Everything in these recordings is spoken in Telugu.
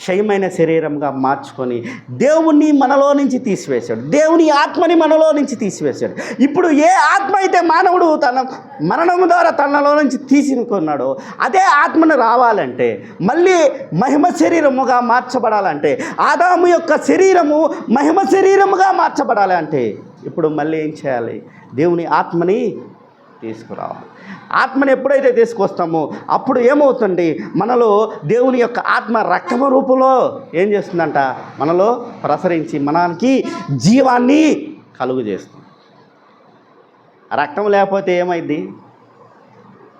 క్షయమైన శరీరంగా మార్చుకొని దేవుణ్ణి మనలో నుంచి తీసివేశాడు. దేవుని ఆత్మని మనలో నుంచి తీసివేశాడు. ఇప్పుడు ఏ ఆత్మ అయితే మానవుడు తన మరణం ద్వారా తనలో నుంచి తీసుకున్నాడో అదే ఆత్మను రావాలంటే మళ్ళీ మహిమ శరీరముగా మార్చబడాలంటే ఆదాము యొక్క శరీరము మహిమ శరీరముగా మార్చబడాలంటే ఇప్పుడు మళ్ళీ ఏం చేయాలి? దేవుని ఆత్మని తీసుకురావాలి. ఆత్మని ఎప్పుడైతే తీసుకొస్తామో అప్పుడు ఏమవుతుంది? మనలో దేవుని యొక్క ఆత్మ రక్తమ రూపంలో ఏం చేస్తుందంట? మనలో ప్రసరించి మనకి జీవాన్ని కలుగు చేస్తుంది. రక్తం లేకపోతే ఏమైద్ది?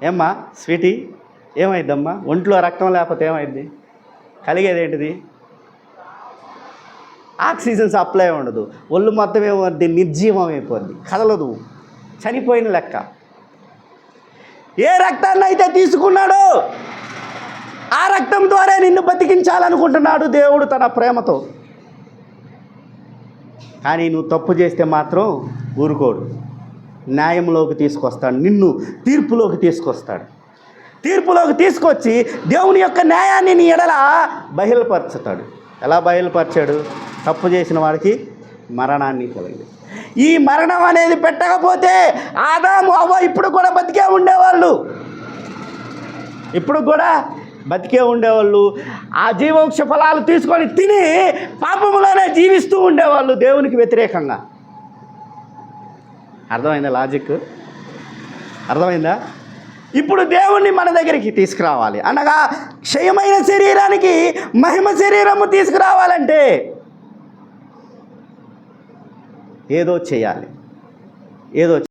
ఏమ్మా స్వీటీ? ఏమైద్దమ్మా? ఒంట్లో రక్తం లేకపోతే ఏమైద్ది? కలిగేది ఏంటిది? ఆక్సిజన్ సప్లై ఉండదు. ఒళ్ళు మొత్తం ఏమవుద్ది? నిర్జీవం అయిపోద్ది. కదలదు. చనిపోయిన లెక్క. ఏ రక్తాన్ని అయితే తీసుకున్నాడో ఆ రక్తం ద్వారా నిన్ను బతికించాలనుకుంటున్నాడు దేవుడు తన ప్రేమతో. కానీ నువ్వు తప్పు చేస్తే మాత్రం ఊరుకోడు. న్యాయంలోకి తీసుకొస్తాడు. నిన్ను తీర్పులోకి తీసుకొస్తాడు. తీర్పులోకి తీసుకొచ్చి దేవుని యొక్క న్యాయాన్ని నీ ఎడల బహిల్పరచుతాడు ఎలా బయలుపరిచాడు? తప్పు చేసిన వాడికి మరణాన్ని కలిగింది ఈ మరణం అనేది పెట్టకపోతే ఆదాము అవ్వ ఇప్పుడు కూడా బతికే ఉండేవాళ్ళు. ఇప్పుడు కూడా బతికే ఉండేవాళ్ళు. ఆ జీవవృక్ష ఫలాలు తీసుకొని తిని పాపములోనే జీవిస్తూ ఉండేవాళ్ళు దేవునికి వ్యతిరేకంగా. అర్థమైందా లాజిక్ అర్థమైందా? ఇప్పుడు దేవుణ్ణి మన దగ్గరికి తీసుకురావాలి. అనగా క్షయమైన శరీరానికి మహిమ శరీరము తీసుకురావాలంటే ఏదో చేయాలి ఏదో